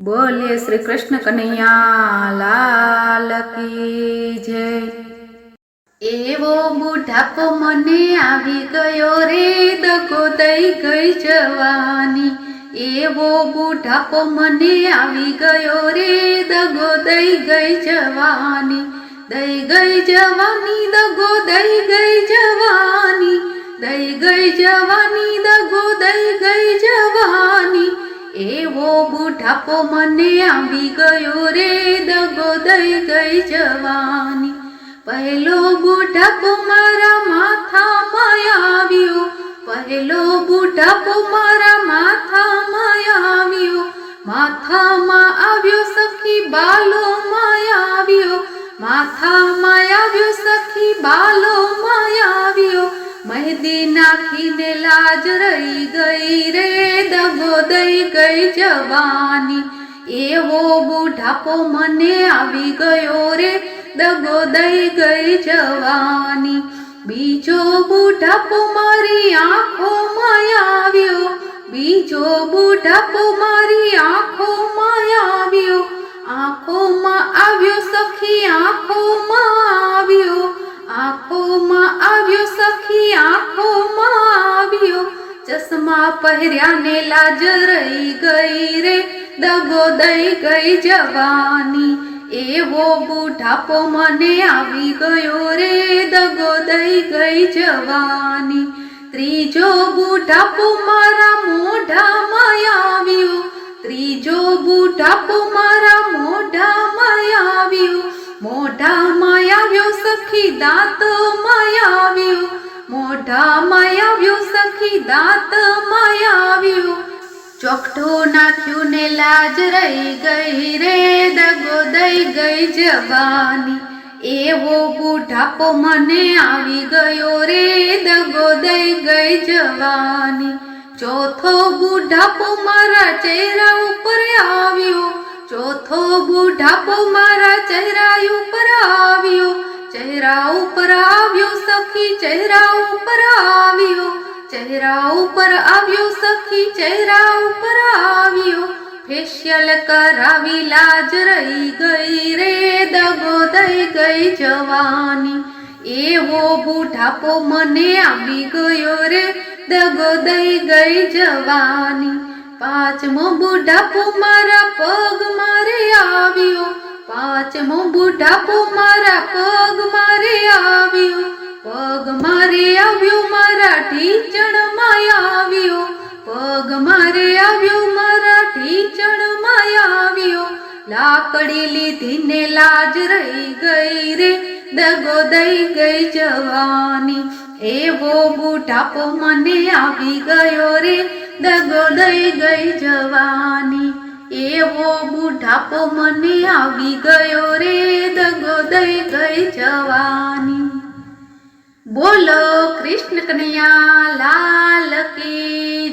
બોલે શ્રી કૃષ્ણ કનૈયા, લાલ કી જય. એવો બુઢાપો મને આવી ગયો રે, દગો દઈ ગઈ જવાની. એવો બુઢાપો મને આવી ગયો રે, દગો દઈ ગઈ જવાની. દઈ ગઈ જવાની, દગો દઈ ગઈ જવાની. દઈ ગઈ જવાની, દગો એવો બુઢાપો મને આવી ગયો રે દગો દઈ ગઈ જવાની. પહેલો બુઢાપો મારા માથામાં આવ્યો. પહેલો બુઢાપો મારા માથામાં આવ્યો. માથામાં આવ્યો સખી બાલોમાં આવ્યો. માથામાં આવ્યો સખી બાલોમાં મહેંદી નાખીને લાજ રહી ગઈ રે દગો દઈ ગઈ જવાની. એવો બુઢાપો મને આવી ગયો રે દગો દઈ ગઈ જવાની. બીજો બુઢાપો મારી આંખોમાં આવ્યો, બીજો બુઢાપો મારી આંખોમાં આવ્યો. આંખોમાં આવ્યો સખી ચશ્મા પહેર્યા ને લાજ રહી ગઈ રે. દગો દઈ ગઈ જવાની. એવો બુઢાપો મને આવી ગયો રે. દગો દઈ ગઈ જવાની. ત્રીજો બુઢાપો મારા મોઢામાં આવ્યો. ત્રીજો બુઢાપો મારા મોઢામાં આવ્યો. મોઢામાં આવ્યો સખી દાંતમાં આવ્યો. મોઢામાં આવ્યો સખી દાંતમાં આવ્યું ચોકઠો નાખ્યું ને લાજ રહી ગઈ રે, દગો દઈ ગઈ જવાની એવો બુઢાપો મને આવી ગયો રે, દગો દઈ ગઈ જવાની ચોથો બુઢાપો મારા ચહેરા ઉપર આવ્યો. ચોથો બુઢાપો મારા ચહેરા ઉપર આવ્યો. ચહેરા ઉપર આવ્યો, સખી ચહેરા ઉપર આવ્યો ચહેરા ઉપર આવ્યો, સખી ચહેરા ઉપર આવ્યો. ફેશિયલ કરાવી લાજ રહી ગઈ રે, દગો દઈ ગઈ જવાની. એવો બુઢાપો મને આવી ગયો રે, દગો દઈ ગઈ જવાની. પાંચમો બુઢાપો મારા પગ મારે આવ્યો. પાંચમો બુઢાપો મારા પગ લાકડી લીધી ને લાજ રહી ગઈ રે. દગો દઈ ગઈ જવાની. એવો બુઢાપો મને આવી ગયો રે. દગો દઈ ગઈ જવાની. એવો બુઢાપો મને આવી ગયો રે. દગો દઈ ગઈ જવાની. બોલો કૃષ્ણ કનૈયા, લાલ કી